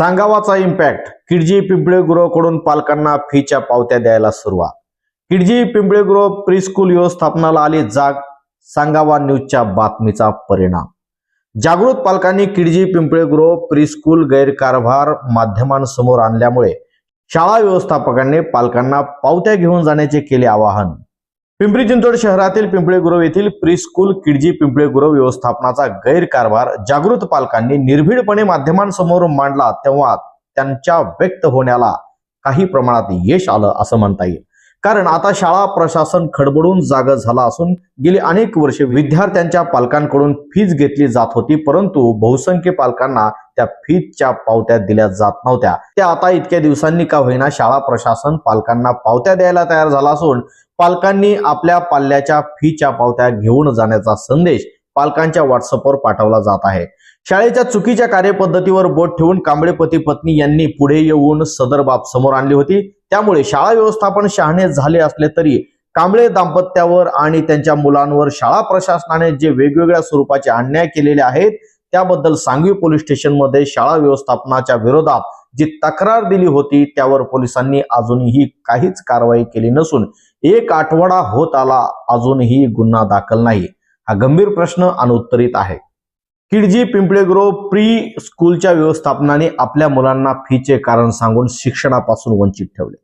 सांगावाचा impact Kidzee Pimple पालकांना फीच्या पावत्या द्यायला सुरुवात. किडजी पिंपळे प्रीस्कूल व्यवस्थापनाला आली जाग सांगावा न्यूजच्या बातमीचा परिणाम. जागृत पालकांनी किडजी पिंपळे प्रीस्कूल गैरकारभार माध्यमांसमोर आणल्यामुळे शाळा व्यवस्थापकांनी पालकांना पावत्या घेऊन जाण्याचे केले आवाहन. पिंपरी चिंचवड शहरातील पिंपळे गुरव येथील प्रीस्कूल किडजी पिंपळे गुरव व्यवस्थापनाचा गैरकारभार जागृत पालकांनी निर्भीडपणे माध्यमांसमोर मांडला तेव्हा त्यांच्या व्यक्त होण्याला काही प्रमाणात यश आलं असं म्हणता येईल. कारण आता शाळा प्रशासन खडबडून जाग झाला असून गेली अनेक वर्षे विद्यार्थ्यांच्या पालकांकडून फीज घेतली जात होती परंतु बहुसंख्य पालकांना त्या फीच्या पावत्या दिल्या जात नव्हत्या. त्या आता इतक्या दिवसांनी का होईना शाळा प्रशासन पालकांना पावत्या द्यायला तयार झाला असून पालकांनी आपल्या पाल्याच्या फीच्या पावत्या घेऊन जाण्याचा संदेश पालकांच्या व्हॉट्सअपवर पाठवला जात आहे. शाळेच्या चुकीच्या कार्यपद्धतीवर बोट ठेवून कांबळे पती पत्नी यांनी पुढे येऊन सदर बाब समोर आणली होती. त्यामुळे शाळा व्यवस्थापन शहाणे झाले असले तरी कांबळे दाम्पत्यावर आणि त्यांच्या मुलांवर शाळा प्रशासनाने जे वेगवेगळ्या स्वरूपाचे अन्याय केलेले आहेत त्याबद्दल सांगवी पोलीस स्टेशनमध्ये शाळा व्यवस्थापनाच्या विरोधात जी तक्रार दिली होती त्यावर पोलिसांनी अजूनही काहीच कारवाई केली नसून एक आठवडा होत आला अजूनही गुन्हा दाखल नाही. हा गंभीर प्रश्न अनुत्तरित आहे. किडजी पिंपळेग्रो प्री स्कूलच्या व्यवस्थापनाने आपल्या मुलांना फीचे कारण सांगून शिक्षणापासून वंचित ठेवले.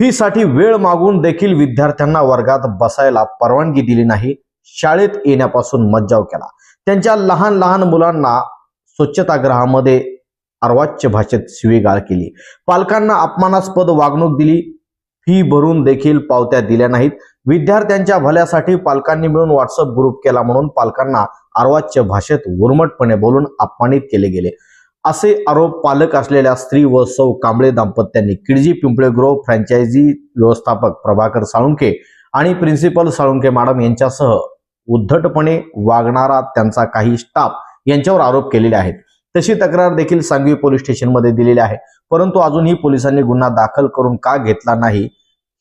फीसाठी वेळ मागून देखील विद्यार्थ्यांना वर्गात बसायला परवानगी दिली नाही. शाळेत येण्यापासून मज्जाव केला. त्यांच्या लहान लहान मुलांना स्वच्छतागृहामध्ये अर्वाच्य भाषेत शिवीगाळ केली. पालकांना अपमानास्पद वागणूक दिली. फी भरून देखील पावत्या दिल्या नाहीत. विद्यार्थ्यांच्या भल्यासाठी पालकांनी मिळून व्हॉट्सअप ग्रुप केला म्हणून पालकांना अर्वाच्य भाषेत उर्मटपणे बोलून अपमानित केले गेले. असे आरोप पालक असलेल्या स्त्री व सौ कांबळे दाम्पत्यांनी किडजी पिंपळे ग्रोव फ्रँचायझी व्यवस्थापक प्रभाकर साळुंके आणि प्रिन्सिपल साळुंके मॅडम यांच्यासह उद्धटपणे वागणारा त्यांचा काही स्टाफ यांच्यावर आरोप केलेले आहेत. तशी तक्रार देखील सांगवी पोलीस स्टेशनमध्ये दिलेली आहे. परंतु अजूनही पोलिसांनी गुन्हा दाखल करून का घेतला नाही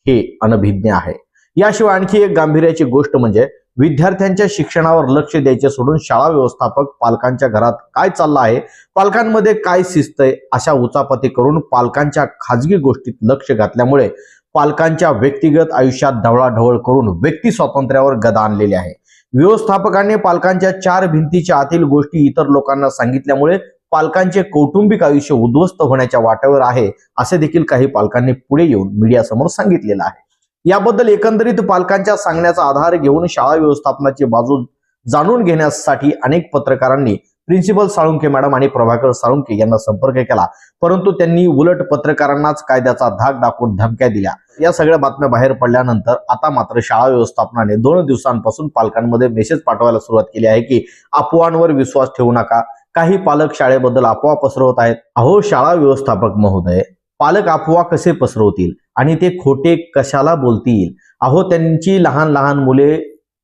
हे अनभिज्ञ आहे. याशिवाय आणखी एक गांभीर्याची गोष्ट म्हणजे विद्यार्थ्यांच्या शिक्षणावर लक्ष द्यायचे सोडून शाळा व्यवस्थापक पालकांच्या घरात काय चाललं आहे पालकांमध्ये काय शिस्तय अशा उचापती करून पालकांच्या खाजगी गोष्टीत लक्ष घातल्यामुळे पालकांच्या व्यक्तिगत आयुष्यात ढवळाढवळ करून व्यक्ती स्वातंत्र्यावर गदा आणलेली आहे. व्यवस्थापकाने पालकांच्या चार भिंतीच्या आतील गोष्टी इतर लोकांना सांगितल्यामुळे पालकांचे कौटुंबिक आयुष्य उद्ध्वस्त होण्याच्या वाटेवर आहे असे देखील काही पालकांनी पुढे येऊन मीडियासमोर सांगितलेलं आहे. याबद्दल एकंदरीत पालकांच्या सांगण्याचा आधार घेऊन शाळा व्यवस्थापनाची बाजू जाणून घेण्यासाठी अनेक पत्रकारांनी प्रिन्सिपल साळुंके मॅडम आणि प्रभाकर साळुंके यांना संपर्क केला. परंतु त्यांनी उलट पत्रकारांनाच कायद्याचा धाक दाखवून धमक्या दिल्या. या सगळ्या बातम्या बाहेर पडल्यानंतर आता मात्र शाळा व्यवस्थापनाने दोन दिवसांपासून पालकांमध्ये मेसेज पाठवायला सुरुवात केली आहे की अफवांवर विश्वास ठेवू नका. काही पालक शाळेबद्दल अफवा पसरवत आहेत. अहो शाळा व्यवस्थापक महोदय पालक अफवा कसे पसरवतील? आणि ते खोटे कशाला बोलतील? अहो त्यांची लहान लहान मुले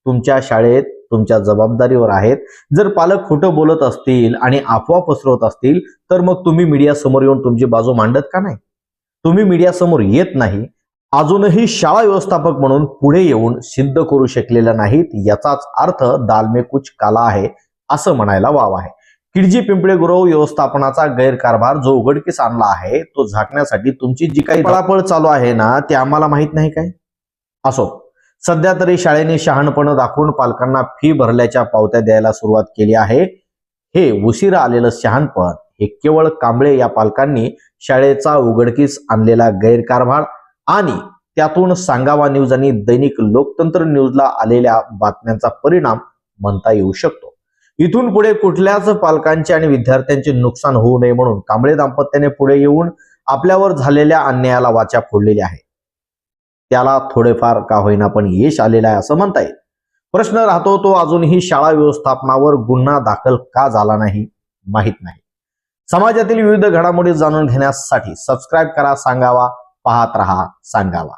तुमच्या शाळेत तुमच्या जबाबदारीवर आहेत. जर पालक खोटं बोलत असतील आणि अफवा पसरवत असतील तर मग तुम्ही मीडिया समोर येऊन तुमची बाजू मांडत का नाही? तुम्ही मीडिया समोर येत नाही. अजूनही शाळा व्यवस्थापक म्हणून पुढे येऊन सिद्ध करू शकलेल्या नाहीत. याचाच अर्थ दालमे कुछ काला आहे असं म्हणायला वाव आहे. किडजी पिंपळे गुरव व्यवस्थापनाचा गैरकारभार जो उघडकीस आणला आहे तो झाकण्यासाठी तुमची जी काही पळापळ चालू आहे ना ते आम्हाला माहीत नाही काय? असो. सध्या तरी शाळेने शहाणपण दाखवून पालकांना फी भरल्याच्या पावत्या द्यायला सुरुवात केली आहे. हे उशिरा आलेलं शहाणपण हे केवळ कांबळे या पालकांनी शाळेचा उघडकीस आणलेला गैरकारभार आणि त्यातून सांगावा न्यूज आणि दैनिक लोकतंत्र न्यूजला आलेल्या बातम्यांचा परिणाम म्हणता येऊ शकतो. इथून पुढे कुठल्याच पालकांचे आणि विद्यार्थ्यांचे नुकसान होऊ नये म्हणून कांबळे दाम्पत्याने पुढे येऊन आपल्यावर झालेल्या अन्यायाला वाचा फोडलेली आहे. त्याला थोडेफार का होईना पण यश आलेलं आहे असं म्हणता येईल. प्रश्न राहतो तो अजूनही शाळा व्यवस्थापनावर गुन्हा दाखल का झाला नाही माहीत नाही. समाजातील विविध घडामोडी जाणून घेण्यासाठी सबस्क्राईब करा सांगावा पाहत रहा सांगावा.